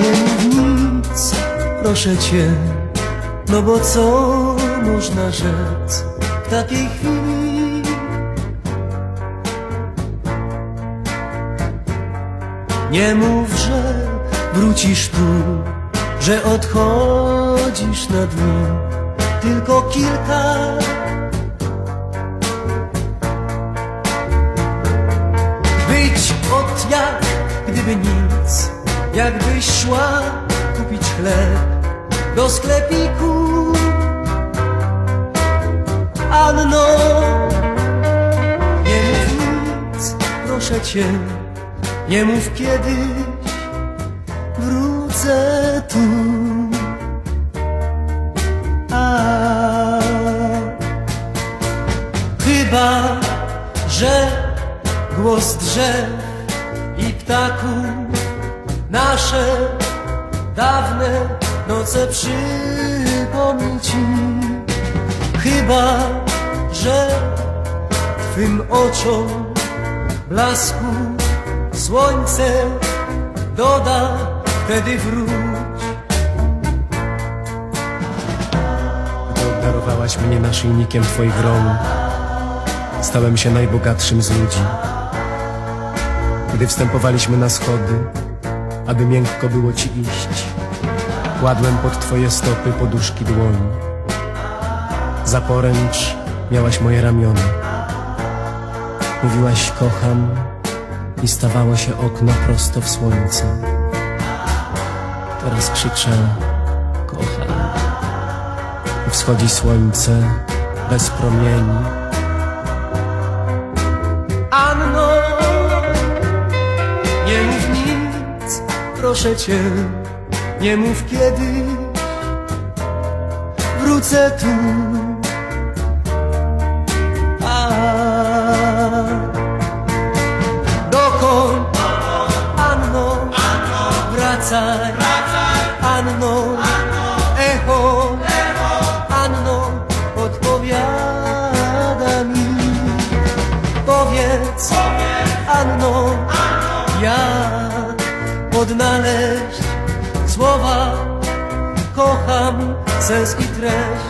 Nie mów nic, proszę cię, no bo co można rzec w takiej chwili? Nie mów, że wrócisz tu, że odchodzisz na dni, tylko kilka. Być od jak gdyby nic, jakbyś szła kupić chleb do sklepiku. Anno, nie mów nic, proszę cię, nie mów kiedyś wrócę tu. A, chyba, że głos drzew i ptaków nasze dawne noce przypomni ci. Chyba, że twym oczom blasku słońce doda, wtedy wróć. Gdy obdarowałaś mnie naszyjnikiem Twoich rąk, stałem się najbogatszym z ludzi. Gdy wstępowaliśmy na schody, aby miękko było Ci iść, kładłem pod Twoje stopy poduszki dłoni. Za poręcz miałaś moje ramiona. Mówiłaś kocham i stawało się okno prosto w słońce. Teraz krzyczę kocham. Wschodzi słońce bez promieni. Proszę cię, nie mów kiedy wrócę tu. Odnaleźć słowa kocham, sens i treść.